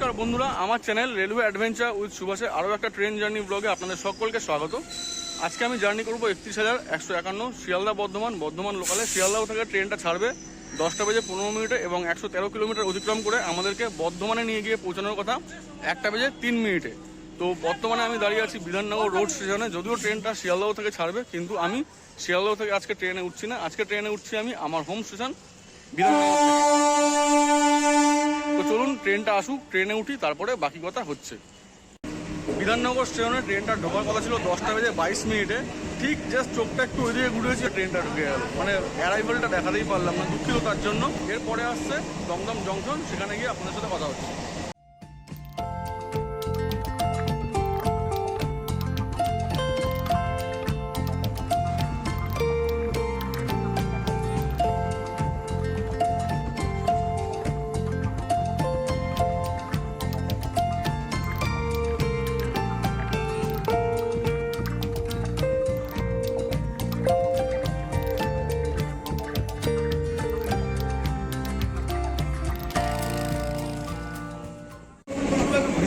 নমস্কার বন্ধুরা, আমার চ্যানেল রেলওয়ে অ্যাডভেঞ্চার উইথ সুভাষে আরও একটা ট্রেন জার্নি ব্লগে আপনাদের সকলকে স্বাগত। আজকে আমি জার্নি করব একত্রিশ হাজার একশো একান্ন শিয়ালদা বর্ধমান। বর্ধমান লোকালে শিয়ালদাহ থেকে ট্রেনটা ছাড়বে দশটা বেজে পনেরো মিনিটে এবং একশো তেরো কিলোমিটার অতিক্রম করে আমাদেরকে বর্ধমানে নিয়ে গিয়ে পৌঁছানোর কথা একটা বেজে তিন মিনিটে। তো বর্তমানে আমি দাঁড়িয়ে আছি বিধাননগর রোড স্টেশনে যদিও ট্রেনটা শিয়ালদাহ থেকে ছাড়বে, কিন্তু আমি শিয়ালদাহ থেকে আজকে ট্রেনে উঠছি না। আজকে ট্রেনে উঠছি আমি আমার হোম স্টেশন বিধাননগর ট্রেনটা আসুক, ট্রেনে উঠি, তারপরে বাকি কথা হচ্ছে। বিধাননগর স্টেশনে ট্রেনটা ঢোকার কথা ছিল দশটা বেজে বাইশ মিনিটে। ঠিক জাস্ট চোখটা একটু ওইদিকে ঘুরেছে ট্রেনটা ঢুকে গেল। মানে অ্যারাইভেলটা দেখাতেই পারলাম না, দুঃখিত তার জন্য। এরপরে আসছে দমদম জংশন, সেখানে গিয়ে আপনাদের সাথে কথা হচ্ছে।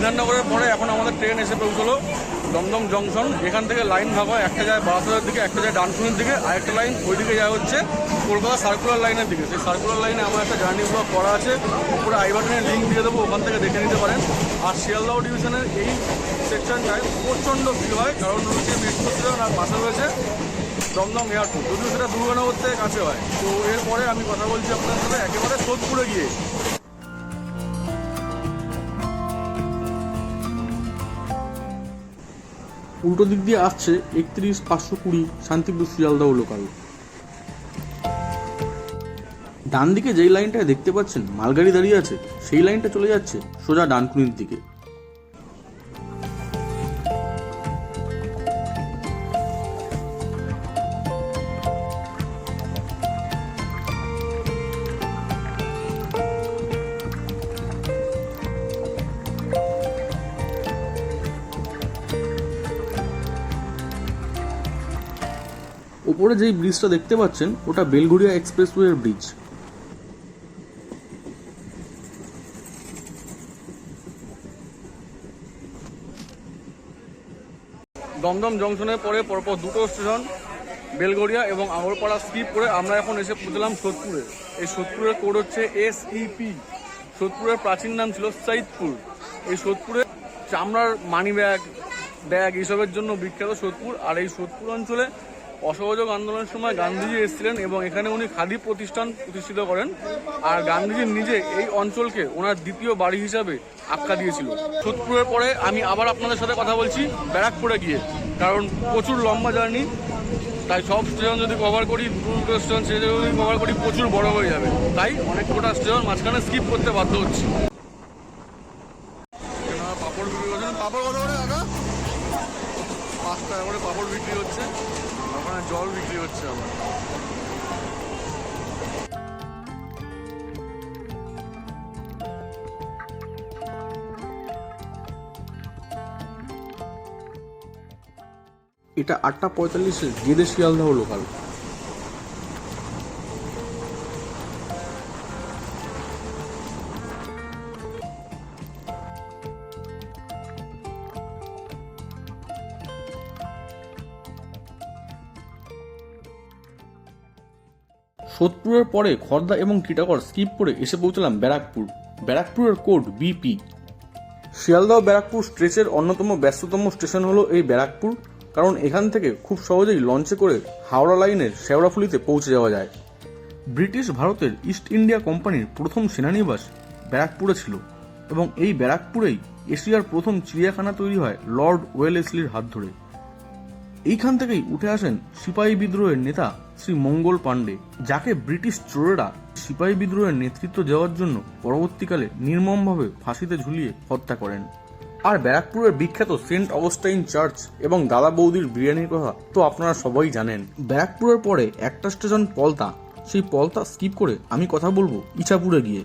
বিধাননগরের পরে এখন আমাদের ট্রেন এসে পৌঁছলো দমদম জংশন। এখান থেকে লাইন ভাগ হয় একটা যায় বারাসাতের দিকে, একটা যায় ডানকুনির দিকে আরেকটা লাইন ওইদিকে যায় হচ্ছে কলকাতা সার্কুলার লাইনের দিকে। সেই সার্কুলার লাইনে আমার একটা জার্নি ব্লগ করা আছে। উপরে আই বাটনের লিঙ্ক দিয়ে দেবো, ওখান থেকে দেখে নিতে পারেন। আর শিয়ালদাহ ডিভিশনের এই সেকশনটায় প্রচণ্ড ভিড় হয়, কারণ রয়েছে মেট্রো স্টেশন আর পাশে রয়েছে দমদম এয়ারপোর্ট যদিও সেটা দুর্গানগর থেকে কাছে হয়। তো এরপরে আমি কথা বলছি আপনার সাথে, একেবারে সোদপুরে গিয়ে। উল্টো দিক দিয়ে আসছে একত্রিশ, পাঁচশো কুড়ি শান্তিপুর শিয়ালদাহ লোকাল ডান দিকে যেই লাইনটা দেখতে পাচ্ছেন মালগাড়ি দাঁড়িয়ে আছে, সেই লাইনটা চলে যাচ্ছে সোজা ডানকুনির দিকে। ওপরে যেই ব্রিজটা দেখতে পাচ্ছেন, ওটা বেলঘড়িয়া এক্সপ্রেসওয়ের ব্রিজ। দমদম জংশনের পরে পরপর দুটো স্টেশন বেলগড়িয়া এবং আগরপাড়া স্কিপ করে আমরা এখন এসে পৌঁছলাম সোদপুরে। এই সোদপুরের কোড হচ্ছে এস ইপি সোদপুরের প্রাচীন নাম ছিল সাইদপুর এই সোদপুরে চামড়ার মানি ব্যাগ ব্যাগ এইসবের জন্য বিখ্যাত সোদপুর। আর এই সোদপুর অঞ্চলে অসহযোগ আন্দোলনের সময় গান্ধীজি এসেছিলেন এবং এখানে উনি খাদি প্রতিষ্ঠান প্রতিষ্ঠিত করেন। আর গান্ধীজি নিজে এই অঞ্চলকে ওনার দ্বিতীয় বাড়ি হিসাবে আখ্যা দিয়েছিল। সোদপুরের পরে আমি আবার আপনাদের সাথে কথা বলছি ব্যারাকপুরে গিয়ে। কারণ প্রচুর লম্বা জার্নি, তাই সব স্টেশন যদি কভার করি দুটো স্টেশন সে যদি কভার করি, প্রচুর বড় হয়ে যাবে। তাই অনেক কটা স্টেশন মাঝখানে স্কিপ করতে বাধ্য হচ্ছি। পাপড় বিক্রি করছেন? পাপড় পাঁচ টাকা করে পাপড় বিক্রি হচ্ছে। ওখানে জল বিক্রি হচ্ছে আমার। এটা আটটা পঁয়তাল্লিশে গেদে শিয়ালদাহ লোকাল সোদপুরের পরে খর্দা এবং টিটাগড় স্কিপ করে এসে পৌঁছলাম ব্যারাকপুর। ব্যারাকপুরের কোড বিপি। শিয়ালদহ ব্যারাকপুর স্ট্রেচের অন্যতম ব্যস্ততম স্টেশন হলো এই ব্যারাকপুর, কারণ এখান থেকে খুব সহজেই লঞ্চে করে হাওড়া লাইনের শেওড়াফুলিতে পৌঁছে যাওয়া যায়। ব্রিটিশ ভারতের ইস্ট ইন্ডিয়া কোম্পানির প্রথম সেনানিবাস ব্যারাকপুরে ছিল, এবং এই ব্যারাকপুরেই এশিয়ার প্রথম চিড়িয়াখানা তৈরি হয় লর্ড ওয়েলেসলির হাত ধরে। এইখান থেকেই উঠে আসেন সিপাহী বিদ্রোহের নেতা শ্রী মঙ্গল পাণ্ডে, যাকে ব্রিটিশ চোরেরা সিপাহী বিদ্রোহের নেতৃত্ব দেওয়ার জন্য পরবর্তীকালে নির্মমভাবে ফাঁসিতে ঝুলিয়ে হত্যা করেন। আর ব্যারাকপুরের বিখ্যাত সেন্ট অগস্টাইন চার্চ এবং দাদা বৌদির বিরিয়ানির কথা তো আপনারা সবাই জানেন। ব্যারাকপুরের পরে একটা স্টেশন পলতা, সেই পলতা স্কিপ করে আমি কথা বলব ইছাপুরে গিয়ে।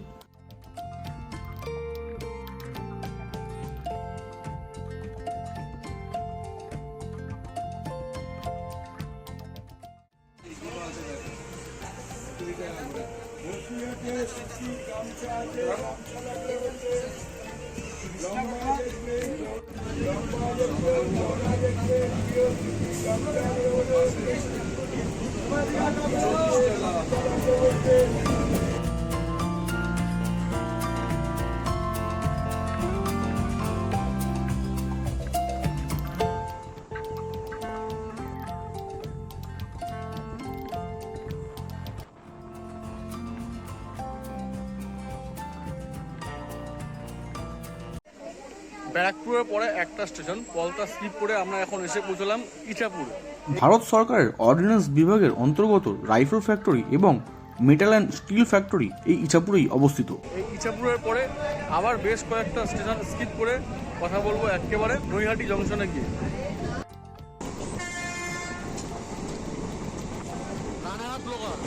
ব্যারাকপুরের পরে একটা স্টেশন পলতা স্কিপ করে আমরা এখন এসে পৌঁছলাম ইটাপুর ভারত সরকারের অর্ডিন্যান্স বিভাগের অন্তর্গত রাইফেল ফ্যাক্টরি এবং মেটাল অ্যান্ড স্টিল ফ্যাক্টরি এই ইছাপুরেই অবস্থিত। এই ইছাপুরের পরে আবার বেশ কয়েকটা স্টেশন স্কিপ করে কথা বলব একেবারে নৈহাটি জংশনে গিয়ে। লোকাল।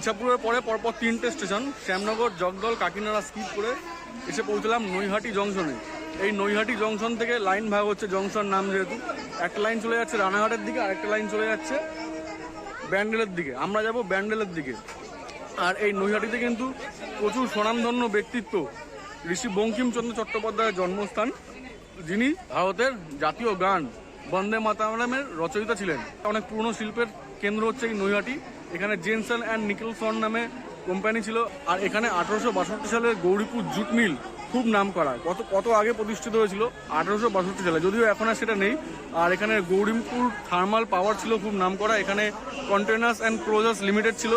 ইছাপুরের পরে পরপর তিনটে স্টেশন, শ্যামনগর, জগদল, কাকিনাড়া স্কিপ করে এসে পৌঁছলাম নৈহাটি জংশনে। এই নৈহাটি জংশন থেকে লাইন ভাগ হচ্ছে জংশন নাম যেহেতু একটা লাইন চলে যাচ্ছে রানাঘাটের দিকে আর একটা লাইন চলে যাচ্ছে ব্যান্ডেলের দিকে। আমরা যাব ব্যান্ডেলের দিকে। আর এই নৈহাটিতে কিন্তু প্রচুর স্বনামধন্য ব্যক্তিত্ব, ঋষি বঙ্কিমচন্দ্র চট্টোপাধ্যায়ের জন্মস্থান, যিনি ভারতের জাতীয় গান বন্দে মাতারামের রচয়িতা ছিলেন। অনেক পুরনো শিল্পের কেন্দ্র হচ্ছে এই নৈহাটি। এখানে জেনসন অ্যান্ড নিকেলসন নামে কোম্পানি ছিল, আর এখানে আঠারোশো সালের গৌরীপুর জুট মিল খুব নাম করা কত কত আগে প্রতিষ্ঠিত হয়েছিল? আঠারোশো বাষট্টি সালে, যদিও এখন আর সেটা নেই। আর এখানে গৌরীপুর থার্মাল পাওয়ার ছিল খুব নাম করা এখানে কন্টেনার্স অ্যান্ড ক্লোজার্স লিমিটেড ছিল।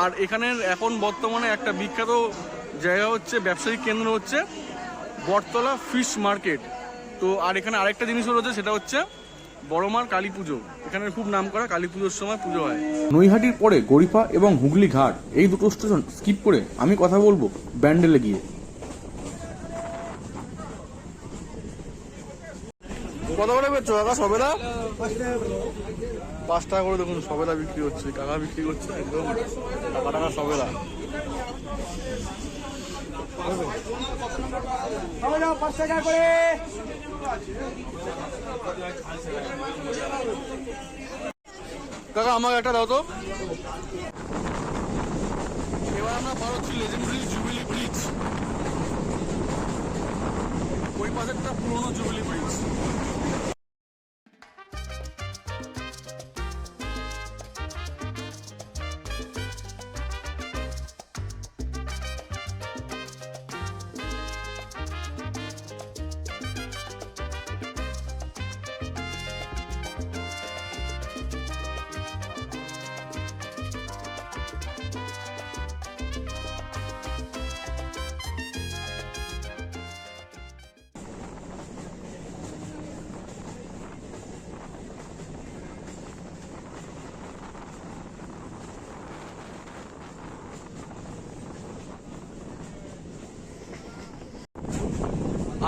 আর এখানের এখন বর্তমানে একটা বিখ্যাত জায়গা হচ্ছে, ব্যবসায়িক কেন্দ্র হচ্ছে বটতলা ফিশ মার্কেট। তো আর এখানে আরেকটা জিনিসও রয়েছে সেটা হচ্ছে বড়মার কালী পুজো। এখানে খুব নাম করা কালী পুজোর সময় পুজো হয়। নৈহাটির পরে গরিফা এবং হুগলি ঘাট এই দুটো স্টেশন স্কিপ করে আমি কথা বলব ব্যান্ডেলে গিয়ে। কত করে বেচছো কাকা সবেদা? পাঁচ টাকা করে দেখুন সবেদা বিক্রি হচ্ছে কাকা বিক্রি করছে একদম টাকা টাকা সবেদা। কাকা, আমাকে একটা দাও তো। এবার আমরা পারছি লেজেন্ডারি জুবিলি ব্রিজ ওই পাশে একটা পুরোনো জুবিলি ব্রিজ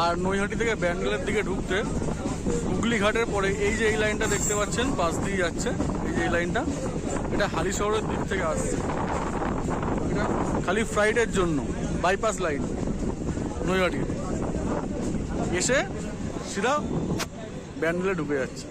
আর নৈহাটি থেকে ব্যান্ডেলের দিকে ঢুকতে হুগলি ঘাটের পরে এই যে এই লাইনটা দেখতে পাচ্ছেন, পাশ দিয়ে যাচ্ছে এই যে এই লাইনটা, এটা হালি শহরের দিক থেকে আসছে। এটা খালি ফ্রাইডের জন্য, বাইপাস লাইন, নৈহাটির। এসে সিধা ব্যান্ডেলে ঢুকে যাচ্ছে।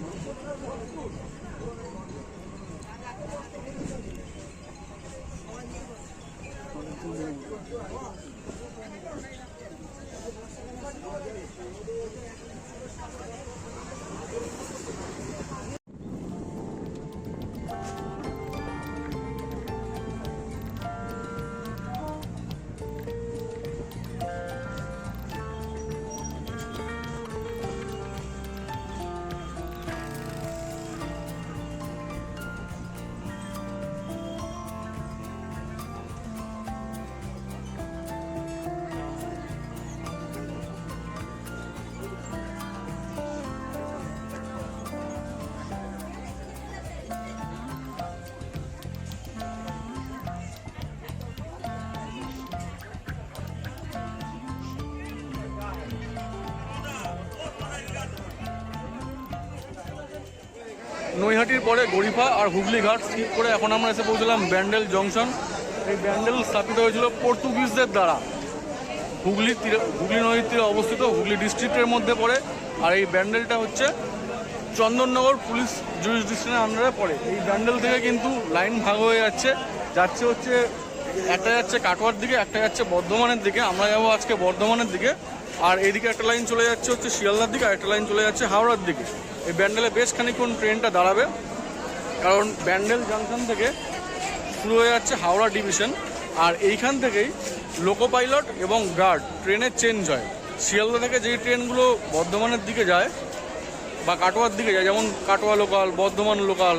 নৈহাটির পরে গরিফা আর হুগলি ঘাট স্কিপ করে এখন আমরা এসে পৌঁছলাম ব্যান্ডেল জংশন। এই ব্যান্ডেল স্থাপিত হয়েছিল পর্তুগিজদের দ্বারা। হুগলি তীরে, হুগলি নদীর তীরে অবস্থিত, হুগলি ডিস্ট্রিক্টের মধ্যে পড়ে। আর এই ব্যান্ডেলটা হচ্ছে চন্দননগর পুলিশ জুরিসডিকশনের আন্ডারে পড়ে। এই ব্যান্ডেল থেকে কিন্তু লাইন ভাগ হয়ে যাচ্ছে। যাচ্ছে হচ্ছে, একটা যাচ্ছে কাটোয়ার দিকে, একটা যাচ্ছে বর্ধমানের দিকে। আমরা যাব আজকে বর্ধমানের দিকে। আর এদিকে একটা লাইন চলে যাচ্ছে হচ্ছে শিয়ালদার দিকে, আর একটা লাইন চলে যাচ্ছে হাওড়ার দিকে। এই ব্যান্ডেলে বেশ খানিক্ষণ ট্রেনটা দাঁড়াবে। কারণ ব্যান্ডেল জাংশন থেকে শুরু হয়ে যাচ্ছে হাওড়া ডিভিশন। আর এইখান থেকেই লোকো পাইলট এবং গার্ড ট্রেনের চেঞ্জ হয়। শিয়ালদা থেকে যেই ট্রেনগুলো বর্ধমানের দিকে যায় বা কাটোয়ার দিকে যায়, যেমন কাটোয়া লোকাল, বর্ধমান লোকাল,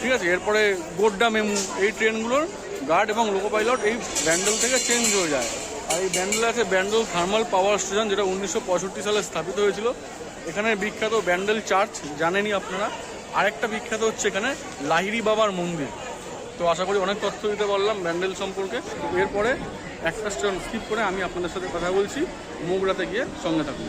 ঠিক আছে? এরপরে গোড্ডা মেমু, এই ট্রেনগুলোর গার্ড এবং লোকো পাইলট এই ব্যান্ডেল থেকে চেঞ্জ হয়ে যায়। আর এই ব্যান্ডেল আছে ব্যান্ডেল থার্মাল পাওয়ার স্টেশন, যেটা উনিশশো পঁয়ষট্টি সালে স্থাপিত হয়েছিল। এখানে বিখ্যাত ব্যান্ডেল চার্চ, জানেনই আপনারা। আরেকটা বিখ্যাত হচ্ছে এখানে লাহিরি বাবার মন্দির। তো আশা করি অনেক তথ্য দিতে পারলাম ব্যান্ডেল সম্পর্কে। এরপরে একটা স্টেশন স্কিপ করে আমি আপনাদের সাথে কথা বলছি। মোগরাতে গিয়ে সঙ্গে থাকুন।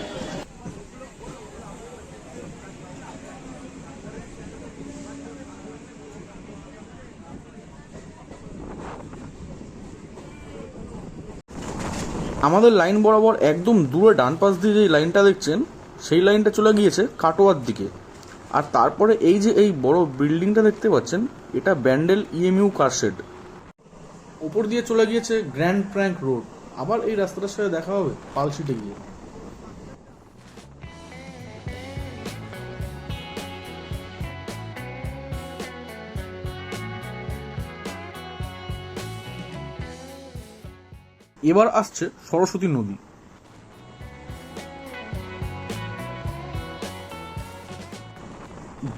আমাদের লাইন বরাবর একদম দূরে ডান পাশ দিয়ে যে লাইনটা দেখছেন সেই লাইনটা চলে গিয়েছে কাটোয়ার দিকে। আর তারপরে এই যে এই বড় বিল্ডিংটা দেখতে পাচ্ছেন, এটা ব্যান্ডেল ইএমইউ কারশেড ওপর দিয়ে চলে গিয়েছে গ্র্যান্ড ট্র্যাঙ্ক রোড আবার এই রাস্তাটার সাথে দেখা হবে পালসিটে গিয়ে। এবার আসছে সরস্বতী নদী।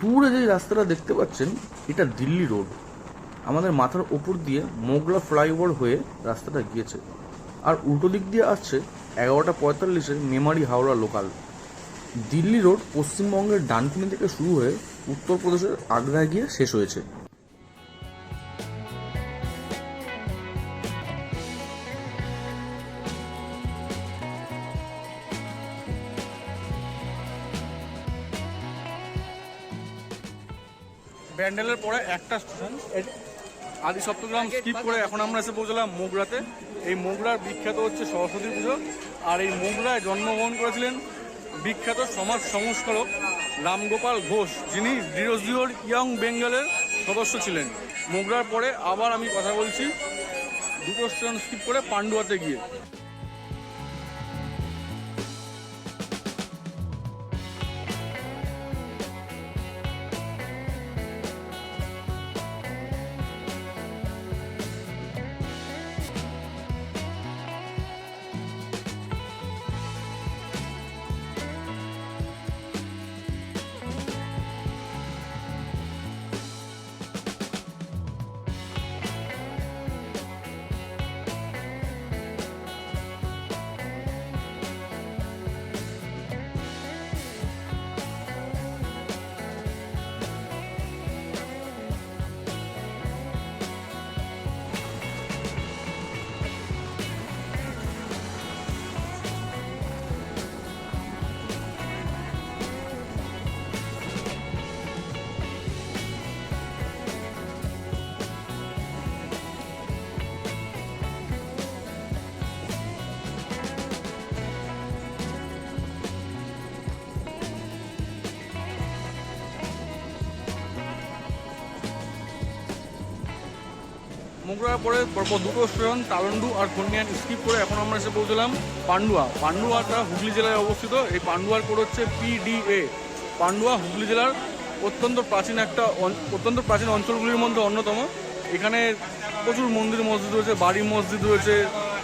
দূরে যে রাস্তাটা দেখতে পাচ্ছেন, এটা দিল্লি রোড। আমাদের মাথার ওপর দিয়ে মোগলা ফ্লাইওভার হয়ে রাস্তাটা গিয়েছে। আর উল্টো দিক দিয়ে আসছে এগারোটা পঁয়তাল্লিশের মেমারি হাওড়া লোকাল। দিল্লি রোড পশ্চিমবঙ্গের ডানকুনি থেকে শুরু হয়ে উত্তরপ্রদেশের আগ্রায় গিয়ে শেষ হয়েছে। ব্যান্ডেলের পরে একটা স্টেশন আদি সপ্তগ্রাম স্কিপ করে এখন আমরা এসে পৌঁছলাম মোগরাতে। এই মোগরার বিখ্যাত হচ্ছে সরস্বতী পুজো। আর এই মোগরায় জন্মগ্রহণ করেছিলেন বিখ্যাত সমাজ সংস্কারক রামগোপাল ঘোষ, যিনি ডিরোজিওর ইয়ং বেঙ্গলের সদস্য ছিলেন। মোগরার পরে আবার আমি কথা বলছি। দুটো স্টেশন স্কিপ করে পান্ডুয়াতে গিয়ে। মোগরার পরে পরপর দুটো স্টেশন তালন্ডু আর কন্যান স্কিপ করে এখন আমরা এসে পৌঁছলাম পান্ডুয়া। পান্ডুয়াটা হুগলি জেলায় অবস্থিত। এই পান্ডুয়ার কোড হচ্ছে পিডিএ পান্ডুয়া হুগলি জেলার অত্যন্ত প্রাচীন একটা অত্যন্ত প্রাচীন অঞ্চলগুলির মধ্যে অন্যতম। এখানে প্রচুর মন্দির মসজিদ রয়েছে, বাড়ি মসজিদ রয়েছে,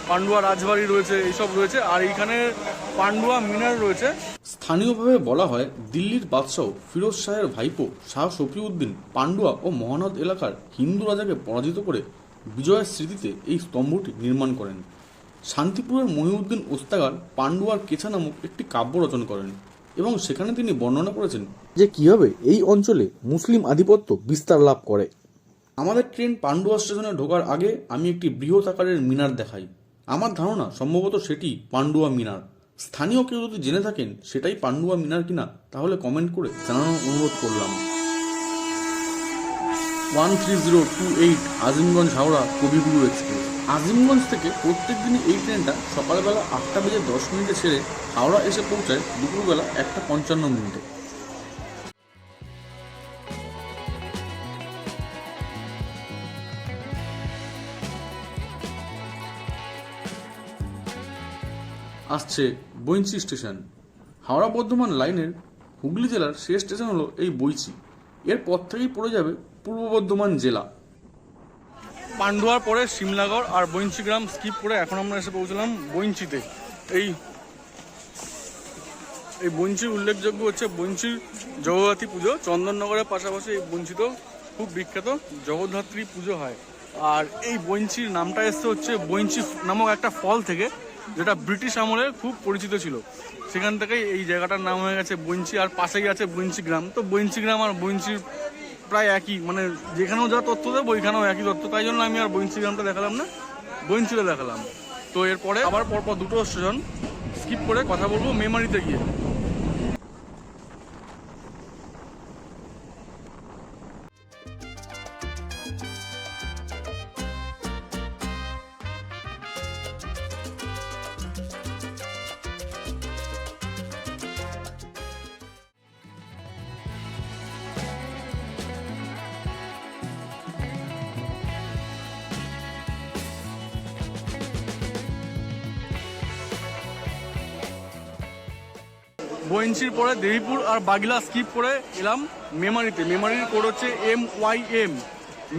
পান্ডুয়া রাজবাড়ি রয়েছে, এইসব রয়েছে। আর এইখানে পান্ডুয়া মিনার রয়েছে। স্থানীয়ভাবে বলা হয়, দিল্লির বাদশাহ ফিরোজ শাহের ভাইপো শাহ শফিউদ্দিন পান্ডুয়া ও মহানদ এলাকার হিন্দু রাজাকে পরাজিত করে বিজয়ের স্মৃতিতে এই স্তম্ভটি নির্মাণ করেন। শান্তিপুরের মহিউদ্দিন ওস্তাগার পান্ডুয়ার কেছা নামক একটি কাব্য রচনা করেন এবং সেখানে তিনি বর্ণনা করেছেন যে কীভাবে এই অঞ্চলে মুসলিম আধিপত্য বিস্তার লাভ করে। আমাদের ট্রেন পান্ডুয়া স্টেশনে ঢোকার আগে আমি একটি বৃহৎ আকারের মিনার দেখাই। আমার ধারণা সম্ভবত সেটি পান্ডুয়া মিনার। স্থানীয় কেউ যদি জেনে থাকেন সেটাই পান্ডুয়া মিনার কিনা, তাহলে কমেন্ট করে জানানোর অনুরোধ করলাম। One three zero two eight Azimganj Howrah Kaviguru express. Azimganj থেকে প্রত্যেক দিনই এই ট্রেনটা সকালবেলা আটটা বেজে দশ মিনিটে ছেড়ে হাওড়া এসে পৌঁছায় দুপুরবেলা একটা পঞ্চান্ন মিনিটে। আসছে বইঞ্চি স্টেশন। হাওড়া বর্ধমান লাইনের হুগলি জেলার শেষ স্টেশন হলো এই বইচি এর পর থেকেই পড়ে যাবে পূর্ব বর্ধমান জেলা। পান্ডুয়ার পরে সিমলাগড় আর বইঞ্চি গ্রাম স্কিপ করে এখন আমরা এসে পৌঁছলাম বইঞ্চিতে এই এই বঞ্চির উল্লেখযোগ্য হচ্ছে বঞ্চির জগদ্ধাত্রী পুজো। চন্দননগরের পাশাপাশি এই বঞ্চিত খুব বিখ্যাত জগদ্ধাত্রী পুজো হয়। আর এই বঞ্চির নামটা এসছে হচ্ছে বঞ্চি নামক একটা ফল থেকে, যেটা ব্রিটিশ আমলে খুব পরিচিত ছিল। সেখান থেকেই এই জায়গাটার নাম হয়ে গেছে বঞ্চি, আর পাশেই আছে বঞ্চি গ্রাম তো বঞ্চি গ্রাম আর বঞ্চির প্রায় একই মানে যেখানেও যা তথ্য দেবো, ওইখানেও একই তথ্য। তাই জন্য আমি আর গ্রামটা দেখালাম না বঞ্চিটা দেখালাম। তো এরপরে আবার পরপর দুটো স্টেশন স্কিপ করে কথা বলব মেমারিতে গিয়ে। বইঞ্চির পরে দেবীপুর আর বাগিলা স্কিপ করে এলাম মেমারিতে। মেমারির কোড হচ্ছে এম ওয়াই এম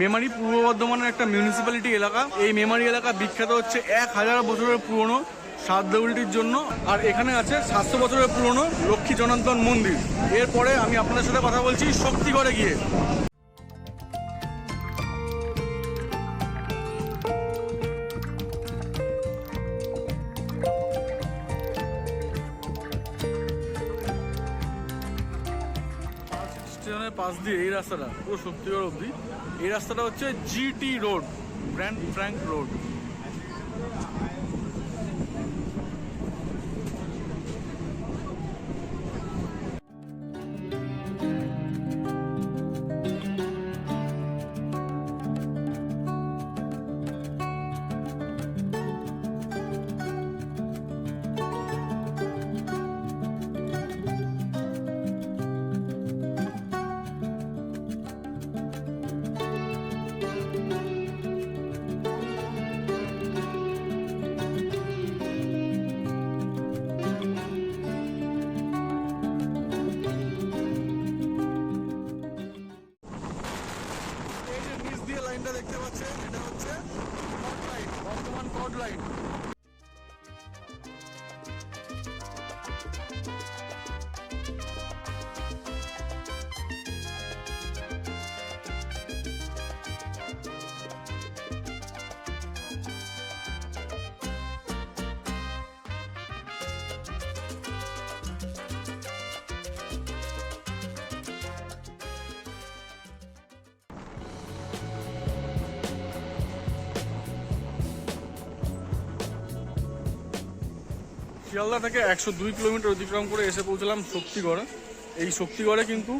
মেমারি পূর্ব বর্ধমানের একটা মিউনিসিপ্যালিটি এলাকা। এই মেমারি এলাকা বিখ্যাত হচ্ছে এক হাজার বছরের পুরনো সাত জন্য আর এখানে আছে সাতশো বছরের পুরনো লক্ষ্মী জনান্তন মন্দির। এরপরে আমি আপনাদের সাথে কথা বলছি শক্তিগড়ে গিয়ে। দিয়ে এই রাস্তাটা। পুরো শক্তিগড় অবধি এই রাস্তাটা হচ্ছে GT Road Grand Frank Road যে লাইনটা দেখতে পাচ্ছেন এটা হচ্ছে কট লাইন বর্তমান কট লাইন শিয়ালদা থেকে একশো দুই কিলোমিটার অতিক্রম করে এসে পৌঁছলাম শক্তিগড়ে। এই শক্তিগড়ে কিন্তু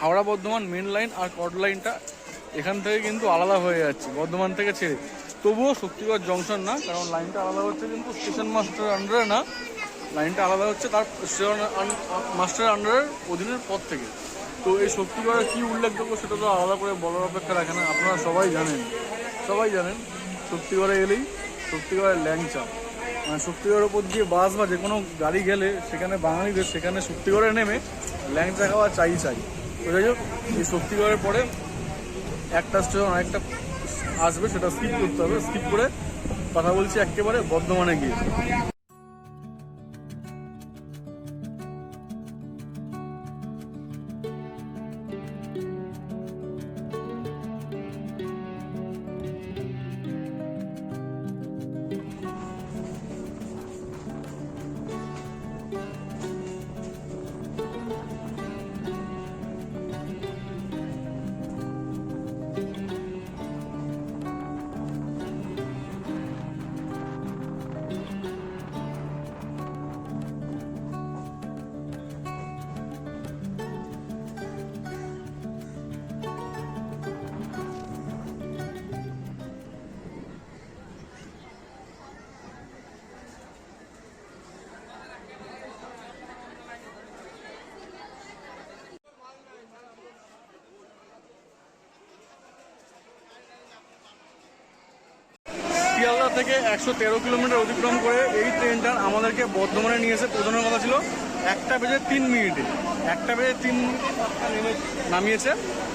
হাওড়া বর্ধমান মেন লাইন আর কড লাইনটা এখান থেকে কিন্তু আলাদা হয়ে যাচ্ছে, বর্ধমান থেকে ছেড়ে। তবুও শক্তিগড় জংশন না, কারণ লাইনটা আলাদা হচ্ছে কিন্তু স্টেশন মাস্টারের আন্ডারে না। লাইনটা আলাদা হচ্ছে তার স্টেশন মাস্টারের আন্ডারের অধীনের পর থেকে। তো এই শক্তিগড়ে কী উল্লেখযোগ্য সেটা তো আলাদা করে বলার অপেক্ষা রাখে না, আপনারা সবাই জানেন। সবাই জানেন, শক্তিগড়ে এলেই শক্তিগড়ের ল্যাংচা। মানে শক্তিগড়ের ওপর দিয়ে বাস বা যে কোনো গাড়ি গেলে সেখানে বাঙালিদের সেখানে শক্তিগড়ে নেমে ল্যাংচা খাওয়া চাই চাই। তো যাই হোক, এই শক্তিগড়ের পরে একটা স্টেশন আরেকটা আসবে, সেটা স্কিপ করতে হবে স্কিপ করে কথা বলছি একেবারে বর্ধমানে গিয়ে। থেকে একশো তেরো কিলোমিটার অতিক্রম করে এই ট্রেনটা আমাদেরকে বর্ধমানে নিয়ে এসে পৌঁছানোর কথা ছিল। একটা বেজে তিন মিনিটে। একটা বেজে তিন নামিয়েছে।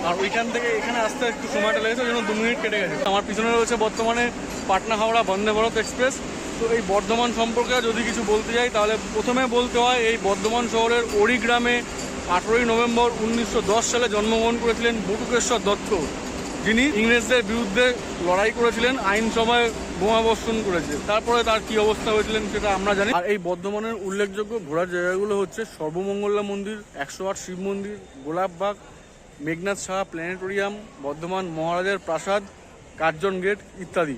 আর ওইখান থেকে এখানে আসতে একটু সময়টা লেগেছে, ওই জন্য দু মিনিট কেটে গেছে। আমার পিছনে রয়েছে বর্তমানে পাটনা হাওড়া বন্দে ভারত এক্সপ্রেস। তো এই বর্ধমান সম্পর্কে যদি কিছু বলতে যাই, তাহলে প্রথমে বলতে হয়, এই বর্ধমান শহরের ওড়ি গ্রামে আঠেরোই নভেম্বর উনিশশো দশ সালে জন্মগ্রহণ করেছিলেন বটুকেশ্বর দত্ত। যিনি ইংরেজদের বিরুদ্ধে লড়াই করেছিলেন, আইনসভায় বোমা বর্ষণ করেছে। তারপরে তার কি অবস্থা হয়েছিলেন সেটা আমরা জানি। আর এই বর্ধমানের উল্লেখযোগ্য ঘোরার জায়গাগুলো হচ্ছে সর্বমঙ্গলা মন্দির, একশো আট শিব মন্দির গোলাপবাগ মেঘনাথ সাহা প্ল্যানেটোরিয়াম, বর্ধমান মহারাজের প্রাসাদ, কার্জন গেট ইত্যাদি।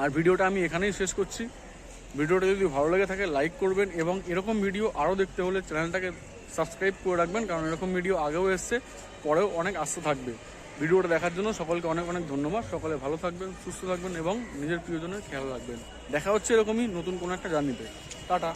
আর ভিডিওটা আমি এখানেই শেষ করছি। ভিডিওটা যদি ভালো লেগে থাকে, লাইক করবেন এবং এরকম ভিডিও আরও দেখতে হলে চ্যানেলটাকে সাবস্ক্রাইব করে রাখবেন, কারণ এরকম ভিডিও আগেও এসছে, পরেও অনেক আসতে থাকবে। ভিডিওটা দেখার জন্য সকলকে অনেক অনেক ধন্যবাদ। সকলে ভালো থাকবেন, সুস্থ থাকবেন এবং নিজের প্রিয়জনের খেয়াল রাখবেন। দেখা হচ্ছে এরকমই নতুন কোনো একটা জার্নিতে টাটা।